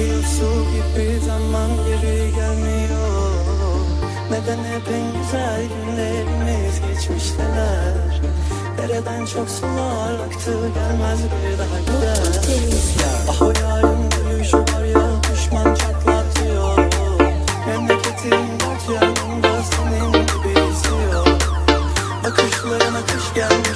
Akıyor su gibi zaman geri gelmiyor. Neden hep en güzel günlerimiz geçmişteler? Dereden çok sular aktı gelmez bir daha gider. Ah o yarın gülüşü var ya düşman çatlatıyor. Memleketin dört yanında senin gibi istiyor Bakışlarına kış gelmiş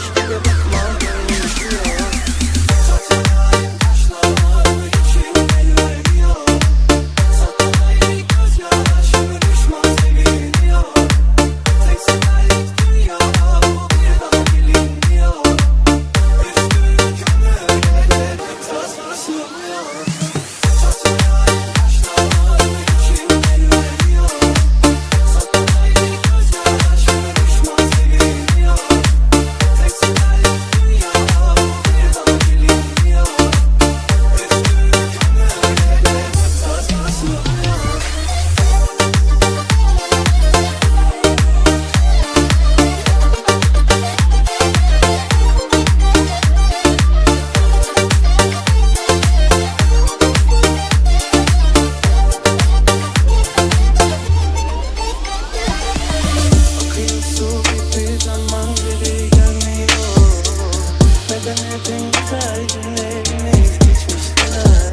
su gibi zaman geri gelmiyor Neden hep en güzel günlerimiz geçmişler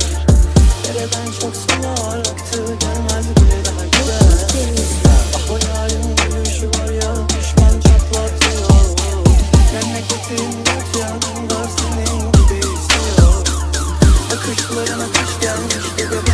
Dereden çok sular aktı gelmez daha gider Ah o yarın var ya düşman çatlatıyor Memleketin dört yanında senin gibi istiyor Bakışlarına kış gelmiş